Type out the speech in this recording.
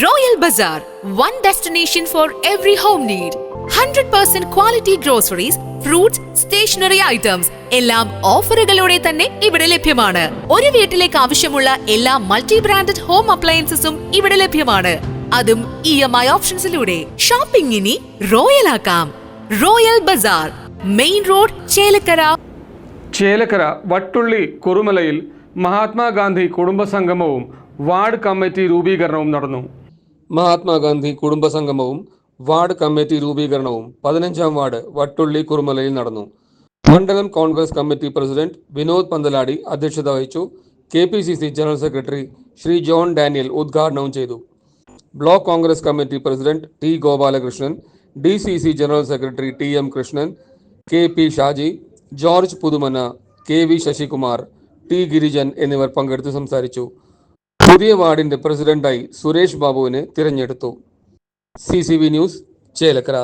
Royal Bazaar, one destination for every home need. 100% quality groceries, fruits, stationery items എല്ലാം ഓഫറുകളോടെ തന്നെ ഇവിടെ ലഭ്യമാണ്. ഒരു വീട്ടിലേക്ക് ആവശ്യമുള്ള എല്ലാ മൾട്ടി ബ്രാൻഡഡ് ഹോം അപ്ലയൻസസും ഇവിടെ ലഭ്യമാണ്. അതും ഇ എം ഐ ഓപ്ഷൻസിലൂടെ. ഷോപ്പിംഗ് ഇനി റോയൽ ആക്കാം. Royal bazaar main road Chelakkara. Chelakkara Vattulli കുറുമലയിൽ Mahatma Gandhi കുടുംബ സംഗമവും വാർഡ് കമ്മിറ്റി രൂപീകരണവും നടന്നു. മഹാത്മാഗാന്ധി കുടുംബസംഗമവും വാർഡ് കമ്മിറ്റി രൂപീകരണവും പതിനഞ്ചാം വാർഡ് വട്ടുള്ളി കുറുമലയിൽ നടന്നു. മണ്ഡലം കോൺഗ്രസ് കമ്മിറ്റി പ്രസിഡന്റ് വിനോദ് പന്തലാടി അധ്യക്ഷത വഹിച്ചു. K P C C general secretary Shri John Daniel ഉദ്ഘാടനവും ചെയ്തു. Block Congress committee president T Gopalakrishnan D C C general secretary T M Krishnan K P Shaji George Puthumana K V Sasikumar T Girijan എന്നിവർ പങ്കെടുത്ത് സംസാരിച്ചു. പുതിയ വാർഡിന്റെ പ്രസിഡന്റായി സുരേഷ് ബാബുവിനെ തിരഞ്ഞെടുത്തു. C news Chelakkara.